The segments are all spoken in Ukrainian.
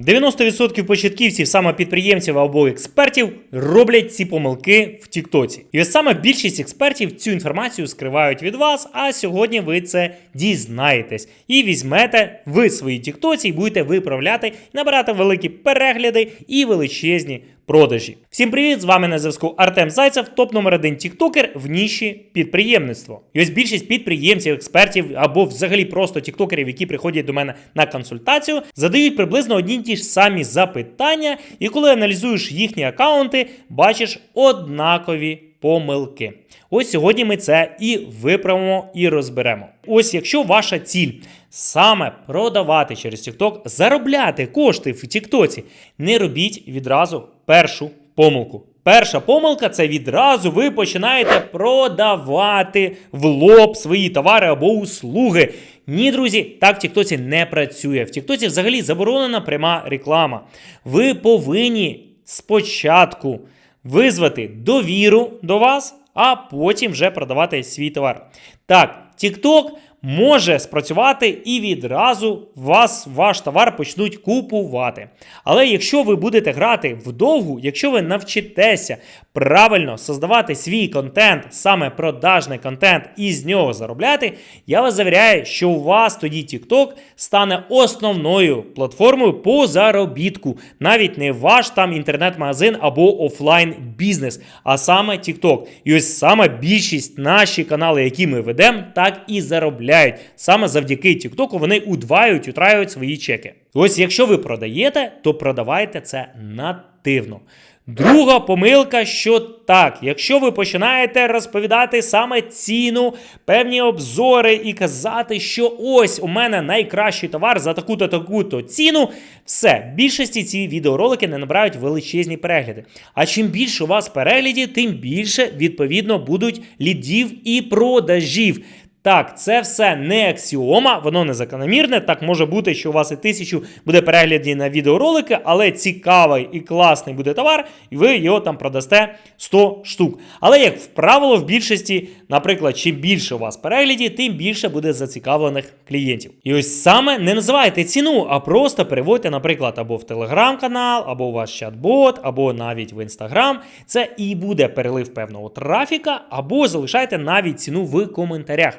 90% початківців, саме підприємців або експертів, роблять ці помилки в Тіктоці. І саме більшість експертів цю інформацію скривають від вас, а сьогодні ви це дізнаєтесь і візьмете ви свої Тіктоці і будете виправляти набирати великі перегляди і величезні продажі. Всім привіт! З вами на зв'язку Артем Зайцев, топ номер один тіктокер в ніші підприємництво. І ось більшість підприємців, експертів або взагалі просто тіктокерів, які приходять до мене на консультацію, задають приблизно одні й ті ж самі запитання, і коли аналізуєш їхні акаунти, бачиш однакові помилки. Ось сьогодні ми це і виправимо і розберемо. Ось якщо ваша ціль саме продавати через TikTok, заробляти кошти в TikTok, не робіть відразу першу помилку. Перша помилка це відразу ви починаєте продавати в лоб свої товари або услуги. Ні, друзі, так в Тіктоці не працює. В Тіктоці взагалі заборонена пряма реклама. Ви повинні спочатку визвати довіру до вас, а потім вже продавати свій товар. Так, TikTok може спрацювати і відразу вас ваш товар почнуть купувати. Але якщо ви будете грати вдовгу, якщо ви навчитеся правильно создавати свій контент, саме продажний контент, і з нього заробляти, я вас завіряю, що у вас тоді TikTok стане основною платформою по заробітку. Навіть не ваш там інтернет-магазин або офлайн бізнес, а саме TikTok. І ось саме більшість наші канали, які ми ведемо, так і заробляють. Саме завдяки TikTok вони удвають, утраюють свої чеки. Ось якщо ви продаєте, то продавайте це нативно. Друга помилка, що так, якщо ви починаєте розповідати саме ціну, певні обзори і казати, що ось у мене найкращий товар за таку-то таку-то ціну, все, більшості ці відеоролики не набирають величезні перегляди. А чим більше у вас переглядів, тим більше відповідно будуть лідів і продажів. Так, це все не аксіома, воно не закономірне. Так може бути, що у вас і тисячу буде переглядів на відеоролики, але цікавий і класний буде товар, і ви його там продасте 100 штук. Але як правило, в більшості, наприклад, чим більше у вас переглядів, тим більше буде зацікавлених клієнтів. І ось саме не називайте ціну, а просто переводьте, наприклад, або в телеграм-канал, або у вас чат-бот, або навіть в інстаграм. Це і буде перелив певного трафіка, або залишайте навіть ціну в коментарях.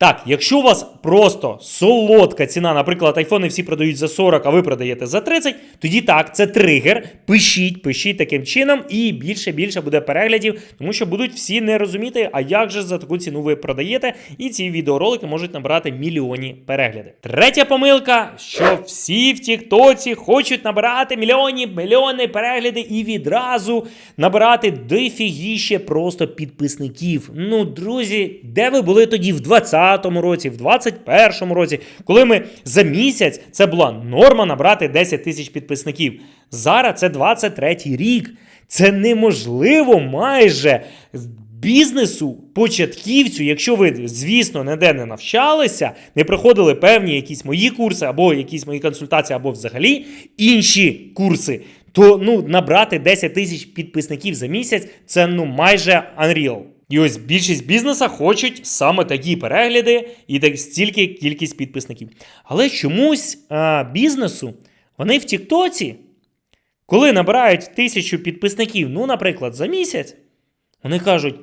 Так, якщо у вас просто солодка ціна, наприклад, айфони всі продають за 40, а ви продаєте за 30, тоді так, це тригер. Пишіть, пишіть таким чином, і більше більше буде переглядів, тому що будуть всі не розуміти, а як же за таку ціну ви продаєте, і ці відеоролики можуть набирати мільйонні перегляди. Третя помилка, що всі в Тіктоці хочуть набирати мільйонні, мільйони перегляди і відразу набирати дофігіще просто підписників. Ну, друзі, де ви були тоді в 20 2020 році, в 2021 році, коли ми за місяць це була норма набрати 10 тисяч підписників. Зараз це 23 рік. Це неможливо майже бізнесу, початківцю, якщо ви, звісно, ніде не навчалися, не проходили певні якісь мої курси, або якісь мої консультації, або взагалі інші курси, то ну, набрати 10 тисяч підписників за місяць це ну майже unreal. І ось більшість бізнеса хочуть саме такі перегляди і так стільки кількість підписників. Але чомусь а, бізнесу вони в Тіктоці, коли набирають тисячу підписників, ну, наприклад, за місяць, вони кажуть.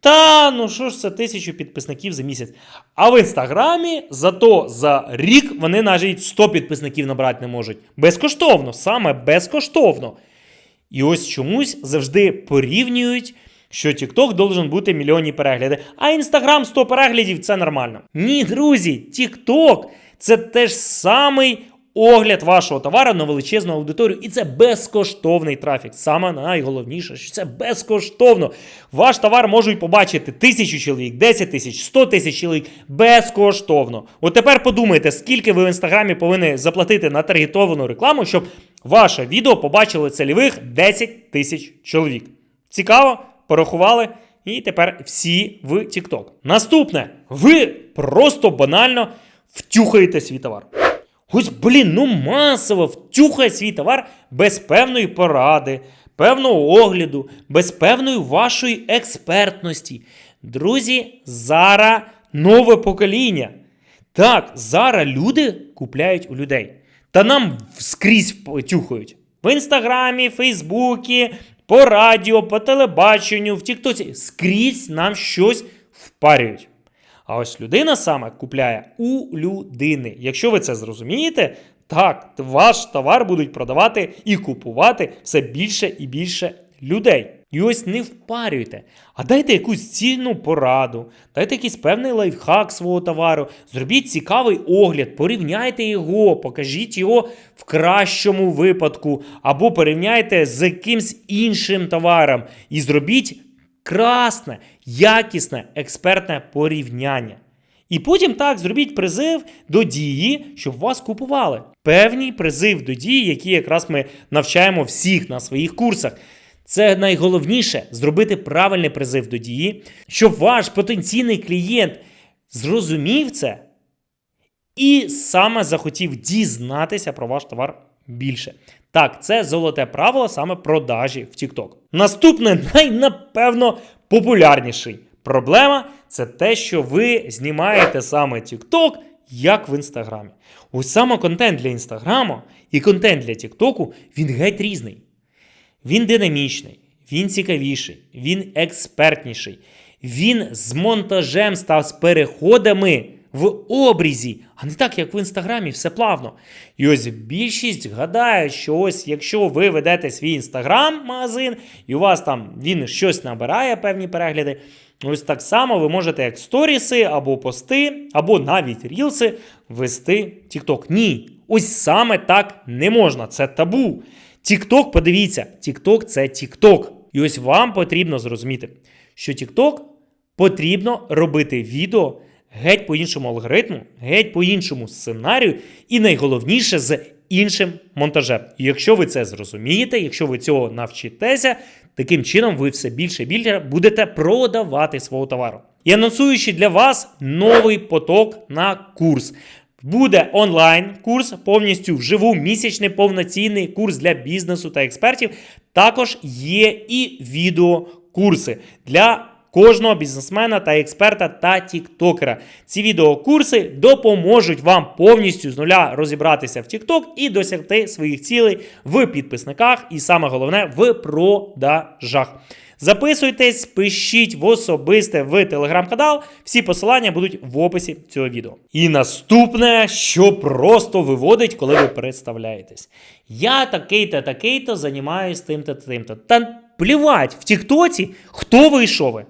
Та, ну що ж це тисячу підписників за місяць. А в інстаграмі зато за рік вони навіть 100 підписників набрати не можуть. Безкоштовно, саме безкоштовно. І ось чомусь завжди порівнюють що TikTok должен бути мільйонні перегляди, а Instagram 100 переглядів це нормально. Ні, друзі, TikTok це теж самий огляд вашого товару на величезну аудиторію, і це безкоштовний трафік. Саме найголовніше, що це безкоштовно. Ваш товар можуть побачити тисячу чоловік, 10 тисяч, 100 тисяч чоловік безкоштовно. От тепер подумайте, скільки ви в інстаграмі повинні заплатити на таргетовану рекламу, щоб ваше відео побачили цільових 10 тисяч чоловік. Цікаво? Порахували, і тепер всі в TikTok. Наступне, ви просто банально втюхаєте свій товар. Ось, блін, ну масово втюхає свій товар без певної поради, певного огляду, без певної вашої експертності. Друзі, зараз нове покоління. Так, зараз люди купляють у людей. Та нам скрізь тюхають. В інстаграмі, Фейсбуці, по радіо, по телебаченню, в Тіктоці. Скрізь нам щось впарюють. А ось людина саме купляє у людини. Якщо ви це зрозумієте, так, ваш товар будуть продавати і купувати все більше і більше людей. І ось не впарюйте, а дайте якусь цінну пораду, дайте якийсь певний лайфхак свого товару, зробіть цікавий огляд, порівняйте його, покажіть його в кращому випадку, або порівняйте з якимсь іншим товаром і зробіть красне, якісне, експертне порівняння. І потім так зробіть призив до дії, щоб вас купували. Певний призив до дії, які якраз ми навчаємо всіх на своїх курсах. Це найголовніше зробити правильний призив до дії, щоб ваш потенційний клієнт зрозумів це і саме захотів дізнатися про ваш товар більше. Так, це золоте правило саме продажі в TikTok. Наступне, найнапевно, популярніший проблема це те, що ви знімаєте саме TikTok, як в інстаграмі. Ось саме контент для інстаграму і контент для TikTok, він геть різний. Він динамічний, він цікавіший, він експертніший, він з монтажем став з переходами в обрізі, а не так, як в інстаграмі, все плавно. І ось більшість гадає, що ось якщо ви ведете свій інстаграм-магазин, і у вас там він щось набирає певні перегляди. Ось так само ви можете як сторіси або пости, або навіть рілси вести TikTok. Ні, ось саме так не можна. Це табу. TikTok, подивіться, TikTok – це TikTok. І ось вам потрібно зрозуміти, що TikTok потрібно робити відео геть по іншому алгоритму, геть по іншому сценарію, і найголовніше з іншим монтажем. І якщо ви це зрозумієте, якщо ви цього навчитеся, таким чином ви все більше і більше будете продавати свого товару. І анонсуючи для вас новий поток на курс. Буде онлайн курс повністю вживу, місячний повноцінний курс для бізнесу та експертів. Також є і відеокурси для кожного бізнесмена та експерта та тіктокера. Ці відеокурси допоможуть вам повністю з нуля розібратися в TikTok і досягти своїх цілей в підписниках, і саме головне в продажах. Записуйтесь, пишіть в особисте в телеграм-канал. Всі посилання будуть в описі цього відео. І наступне, що просто виводить, коли ви представляєтесь. Я такий-то, такий-то займаюся тим-то, тим-то. Та плівать в Тіктоці, хто ви і що ви.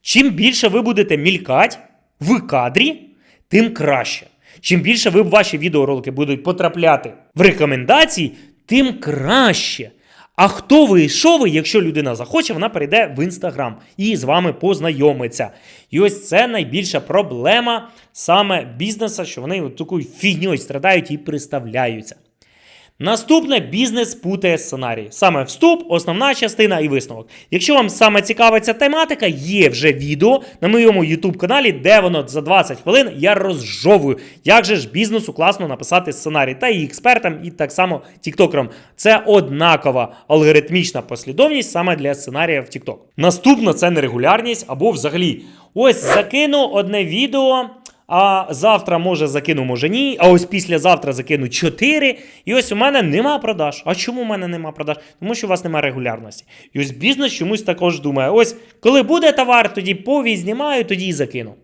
Чим більше ви будете мількати в кадрі, тим краще. Чим більше ви ваші відеоролики будуть потрапляти в рекомендації, тим краще. А хто ви і що ви, якщо людина захоче, вона перейде в інстаграм і з вами познайомиться. І ось це найбільша проблема саме бізнесу, що вони такою фігньою страдають і приставляються. Наступне бізнес путає сценарій. Саме вступ, основна частина і висновок. Якщо вам саме цікава ця тематика, є вже відео на моєму YouTube каналі, де воно за 20 хвилин я розжовую, як же ж бізнесу класно написати сценарій. Та і експертам, і так само тіктокерам. Це однакова алгоритмічна послідовність саме для сценарія в TikTok. Наступна це нерегулярність або взагалі. Ось закину одне відео. А завтра, може, закину, може ні. А ось післязавтра закину 4. І ось у мене нема продаж. А чому у мене нема продаж? Тому що у вас немає регулярності. І ось бізнес чомусь також думає: ось коли буде товар, тоді повість знімаю, тоді і закину.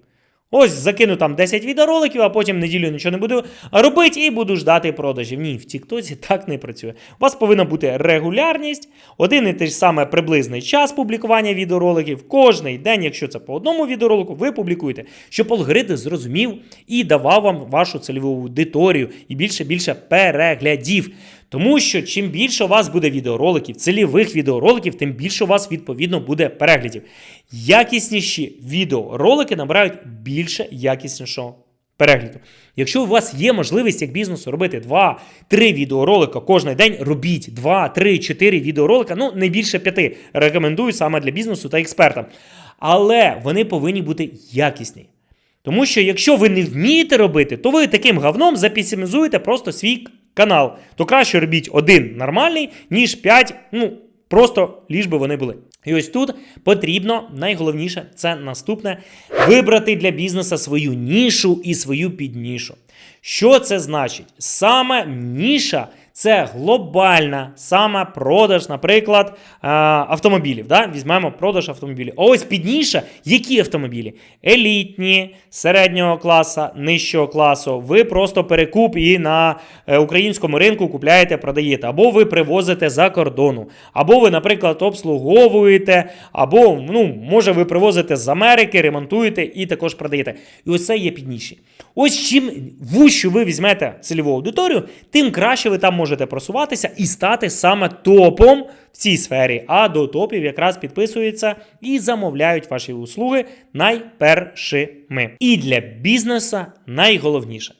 Ось закину там 10 відеороликів, а потім неділю нічого не буду робити і буду ждати продажів. Ні, в Тіктоці так не працює. У вас повинна бути регулярність, один і той ж саме приблизний час публікування відеороликів. Кожний день, якщо це по одному відеоролику, ви публікуєте, щоб алгоритм зрозумів і давав вам вашу цільову аудиторію і більше-більше переглядів. Тому що чим більше у вас буде відеороликів, цільових відеороликів, тим більше у вас відповідно буде переглядів. Якісніші відеоролики набирають більше якіснішого перегляду. Якщо у вас є можливість як бізнесу робити 2-3 відеоролика кожен день, робіть 2, 3, 4 відеоролика, ну не більше 5. Рекомендую саме для бізнесу та експертам. Але вони повинні бути якісні. Тому що якщо ви не вмієте робити, то ви таким говном запісімізуєте просто свій канал. То краще робіть один нормальний, ніж 5, ну, Просто ліж би вони були. І ось тут потрібно найголовніше це наступне вибрати для бізнеса свою нішу і свою піднішу. Що це значить? Саме ніша це глобальна саме продаж, наприклад, е, автомобілів. Да? Візьмемо продаж автомобілів. А ось підніша, які автомобілі? Елітні, середнього класу, нижчого класу. Ви просто перекуп і на е, українському ринку купляєте, продаєте, або ви привозите за кордону, або ви, наприклад, обслуговуєте, або ну, може ви привозите з Америки, ремонтуєте і також продаєте. І ось це є підніші. Ось чим вущу ви візьмете цільову аудиторію, тим краще ви там можете просуватися і стати саме топом в цій сфері. А до топів якраз підписуються і замовляють ваші услуги найпершими. І для бізнесу найголовніше.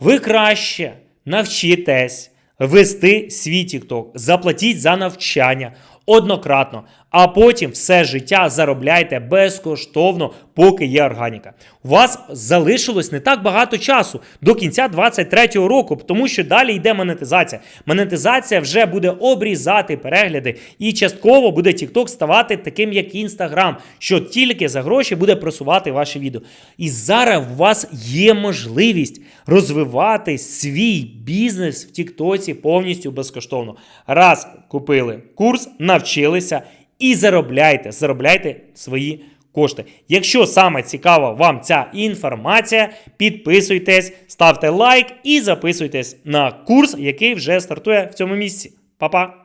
Ви краще навчитесь вести свій TikTok, заплатіть за навчання однократно, а потім все життя заробляйте безкоштовно, поки є органіка. У вас залишилось не так багато часу до кінця 2023 року, тому що далі йде монетизація. Монетизація вже буде обрізати перегляди, і частково буде TikTok ставати таким, як Instagram, що тільки за гроші буде просувати ваші відео. І зараз у вас є можливість розвивати свій бізнес в Тіктоці повністю безкоштовно. Раз купили курс, навчилися і заробляйте, заробляйте свої кошти. Якщо саме цікава вам ця інформація, підписуйтесь, ставте лайк і записуйтесь на курс, який вже стартує в цьому місці. Па-па!